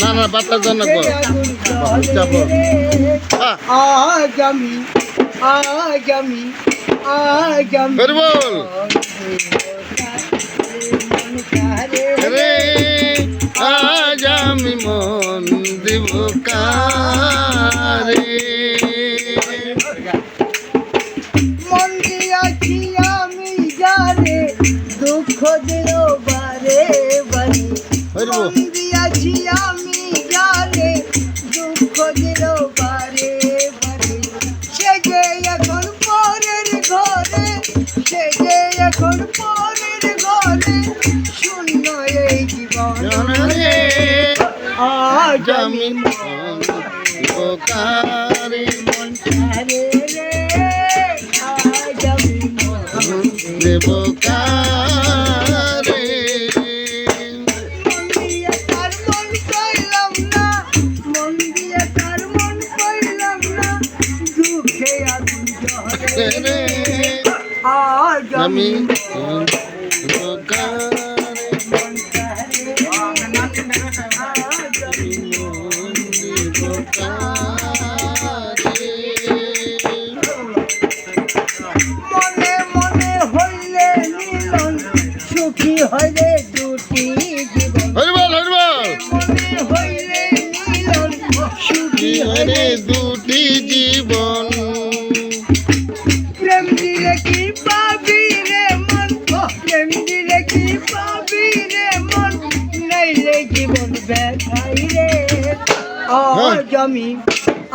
না না বাচ্চার জন্য আজ আমি ফের বল। রে আজ আমি মন দিব কারে মন দিয়াছি আমি জানে দুঃখ দিল বারে বারে। সে যে এখন পরের ঘরে সে যে এখন পরের ঘরে শূন্য এই জীবন। আজ আমি মন দিব কারে আরে রে আজ আমি মন হইলে দুটি জীবন। হরিবল হরিবল হইলে সুখী হইলে দুটি জীবন ব্যথাই রে আমি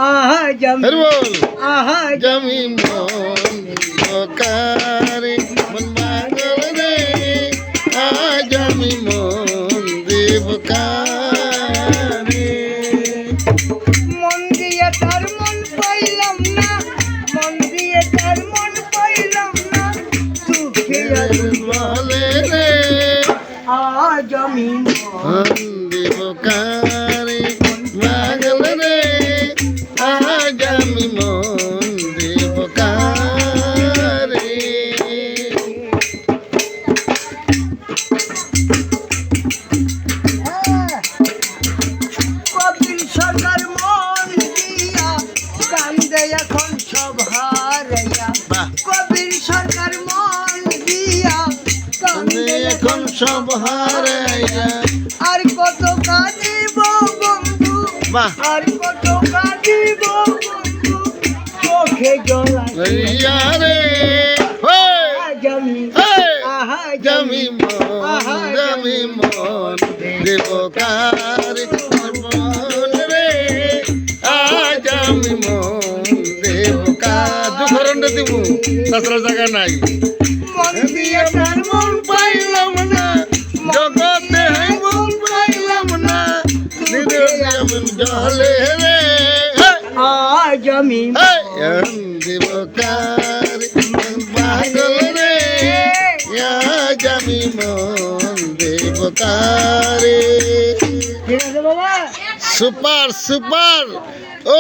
আজ আমি হরিবল আজ জমি মন কারে মন পাগল রে। আজ আমি মন দেব কারে মন দিয়ে তার মন পাইলাম না মন দিয়ে তার মন পাইলাম না দুঃখে বলে রে। আজ আমি মন দেব কারে পাগল রে আজ আমি মন দেব কারে। কপিল সরকার মন দিয়া কান্দে এখন সব হারাইয়া। সরকার মন দিয়া কান্দে এখন সব হারাইয়া। আর কত কাঁদিব বন্ধু আর কত কাঁদিব বন্ধু চোখে জল রে হেই! জমি মন জমি মন দেব মন রে? আজ আমি মন দেব কার? দুখরণ্ড দিব তাছাড়া জায়গা নাই। মন দিয়ে জলে রে! আজ আমি দেব কারে পাগল রে। আজ আমি মন দেব কারে সুপার সুপার। ও